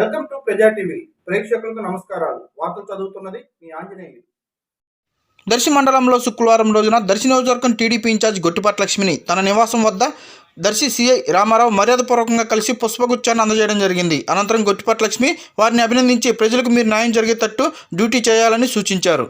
ప్రజా టీవీ. ప్రేక్షకులకు నమస్కారాలు. వార్తలు చదువుతున్నది మీ ఆంజనేయులు. దర్శి మండలంలో శుక్రవారం రోజున దర్శి నియోజకవర్గం టీడీపీ ఇన్ఛార్జ్ గొట్టిపాటి లక్ష్మిని తన నివాసం వద్ద దర్శి సిఐ రామారావు మర్యాదపూర్వకంగా కలిసి పుష్పగుచ్చాన్ని అందజేయడం జరిగింది. అనంతరం గొట్టిపాటి లక్ష్మి వారిని అభినందించి ప్రజలకు మీరు న్యాయం జరిగేటట్టు డ్యూటీ చేయాలని సూచించారు.